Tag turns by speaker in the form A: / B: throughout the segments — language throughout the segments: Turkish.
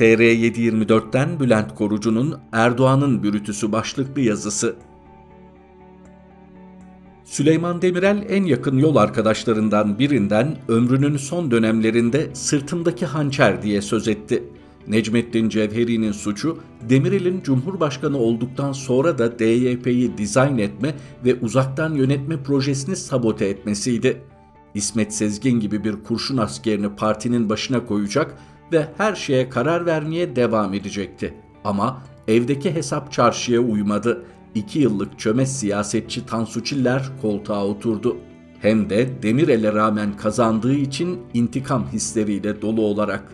A: TR724'ten Bülent Korucu'nun Erdoğan'ın Bürütüsü başlıklı yazısı. Süleyman Demirel en yakın yol arkadaşlarından birinden ömrünün son dönemlerinde sırtımdaki hançer diye söz etti. Necmettin Cevheri'nin suçu Demirel'in Cumhurbaşkanı olduktan sonra da DYP'yi dizayn etme ve uzaktan yönetme projesini sabote etmesiydi. İsmet Sezgin gibi bir kurşun askerini partinin başına koyacak ve her şeye karar vermeye devam edecekti. Ama evdeki hesap çarşıya uymadı. İki yıllık çömez siyasetçi Tansu Çiller koltuğa oturdu. Hem de Demirel'e rağmen kazandığı için intikam hisleriyle dolu olarak.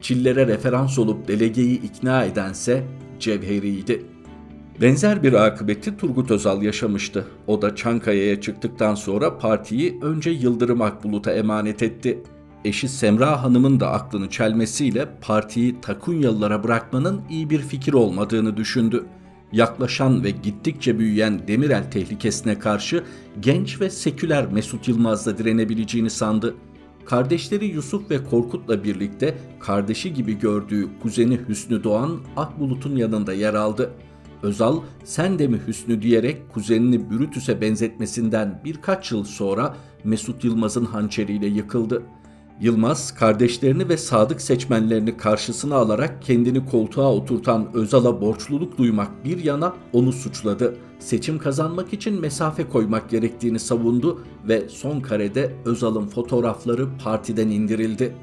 A: Çiller'e referans olup delegeyi ikna edense Cevheri'ydi. Benzer bir akıbeti Turgut Özal yaşamıştı. O da Çankaya'ya çıktıktan sonra partiyi önce Yıldırım Akbulut'a emanet etti. Eşi Semra Hanım'ın da aklını çelmesiyle partiyi Takunyalılara bırakmanın iyi bir fikir olmadığını düşündü. Yaklaşan ve gittikçe büyüyen Demirel tehlikesine karşı genç ve seküler Mesut Yılmaz'la direnebileceğini sandı. Kardeşleri Yusuf ve Korkut'la birlikte kardeşi gibi gördüğü kuzeni Hüsnü Doğan Akbulut'un yanında yer aldı. Özal sen de mi Hüsnü diyerek kuzenini Brutus'e benzetmesinden birkaç yıl sonra Mesut Yılmaz'ın hançeriyle yıkıldı. Yılmaz kardeşlerini ve sadık seçmenlerini karşısına alarak kendini koltuğa oturtan Özal'a borçluluk duymak bir yana onu suçladı. Seçim kazanmak için mesafe koymak gerektiğini savundu ve son karede Özal'ın fotoğrafları partiden indirildi.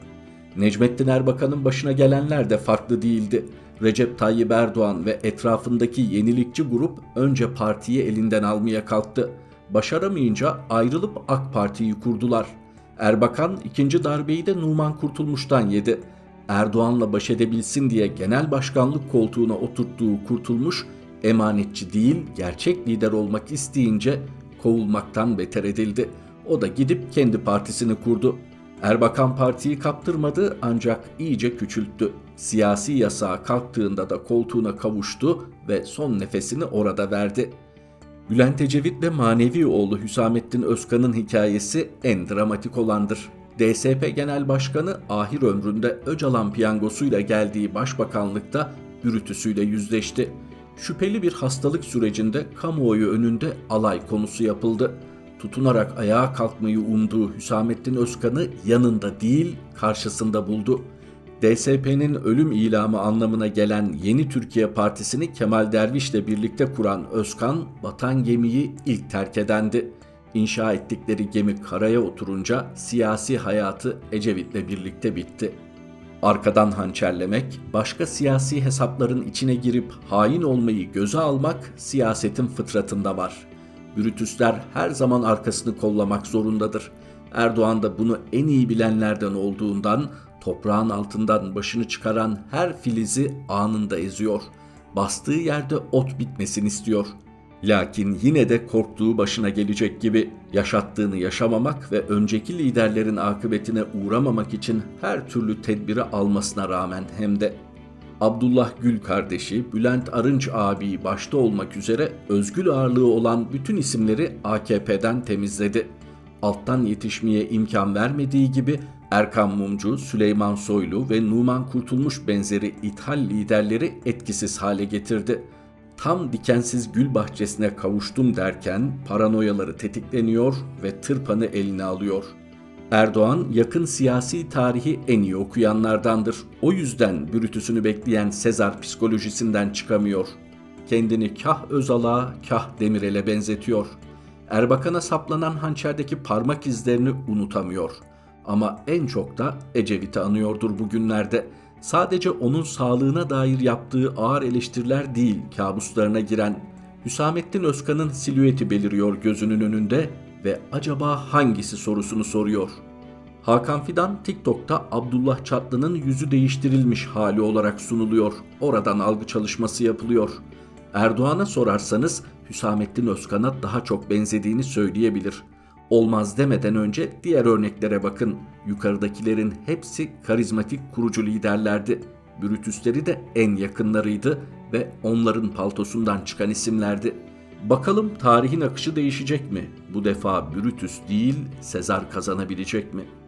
A: Necmettin Erbakan'ın başına gelenler de farklı değildi. Recep Tayyip Erdoğan ve etrafındaki yenilikçi grup önce partiyi elinden almaya kalktı. Başaramayınca ayrılıp AK Parti'yi kurdular. Erbakan ikinci darbeyi de Numan Kurtulmuş'tan yedi. Erdoğan'la baş edebilsin diye genel başkanlık koltuğuna oturttuğu Kurtulmuş, emanetçi değil gerçek lider olmak isteyince kovulmaktan beter edildi. O da gidip kendi partisini kurdu. Erbakan partiyi kaptırmadı ancak iyice küçülttü. Siyasi yasağa kalktığında da koltuğuna kavuştu ve son nefesini orada verdi. Bülent Ecevit ve manevi oğlu Hüsamettin Özkan'ın hikayesi en dramatik olandır. DSP Genel Başkanı ahir ömründe Öcalan piyangosuyla geldiği başbakanlıkta bürütüsüyle yüzleşti. Şüpheli bir hastalık sürecinde kamuoyu önünde alay konusu yapıldı. Tutunarak ayağa kalkmayı umduğu Hüsamettin Özkan'ı yanında değil karşısında buldu. DSP'nin ölüm ilamı anlamına gelen Yeni Türkiye Partisi'ni Kemal Derviş'le birlikte kuran Özkan, batan gemiyi ilk terk edendi. İnşa ettikleri gemi karaya oturunca siyasi hayatı Ecevit'le birlikte bitti. Arkadan hançerlemek, başka siyasi hesapların içine girip hain olmayı göze almak siyasetin fıtratında var. Brütüsler her zaman arkasını kollamak zorundadır. Erdoğan da bunu en iyi bilenlerden olduğundan toprağın altından başını çıkaran her filizi anında eziyor. Bastığı yerde ot bitmesin istiyor. Lakin yine de korktuğu başına gelecek gibi yaşattığını yaşamamak ve önceki liderlerin akıbetine uğramamak için her türlü tedbiri almasına rağmen hem de Abdullah Gül kardeşi, Bülent Arınç abi başta olmak üzere özgül ağırlığı olan bütün isimleri AKP'den temizledi. Alttan yetişmeye imkan vermediği gibi Erkan Mumcu, Süleyman Soylu ve Numan Kurtulmuş benzeri ithal liderleri etkisiz hale getirdi. Tam dikensiz gül bahçesine kavuştum derken paranoyaları tetikleniyor ve tırpanı eline alıyor. Erdoğan yakın siyasi tarihi en iyi okuyanlardandır. O yüzden bürütüsünü bekleyen Sezar psikolojisinden çıkamıyor. Kendini kah Özal'a kah Demirel'e benzetiyor. Erbakan'a saplanan hançerdeki parmak izlerini unutamıyor.'' Ama en çok da Ecevit'i anıyordur bugünlerde. Sadece onun sağlığına dair yaptığı ağır eleştiriler değil kabuslarına giren Hüsamettin Özkan'ın silüeti beliriyor gözünün önünde ve acaba hangisi sorusunu soruyor. Hakan Fidan TikTok'ta Abdullah Çatlı'nın yüzü değiştirilmiş hali olarak sunuluyor. Oradan algı çalışması yapılıyor. Erdoğan'a sorarsanız Hüsamettin Özkan'a daha çok benzediğini söyleyebilir.'' Olmaz demeden önce diğer örneklere bakın. Yukarıdakilerin hepsi karizmatik kurucu liderlerdi. Brutusleri de en yakınlarıydı ve onların paltosundan çıkan isimlerdi. Bakalım tarihin akışı değişecek mi? Bu defa Brutus değil, Sezar kazanabilecek mi?''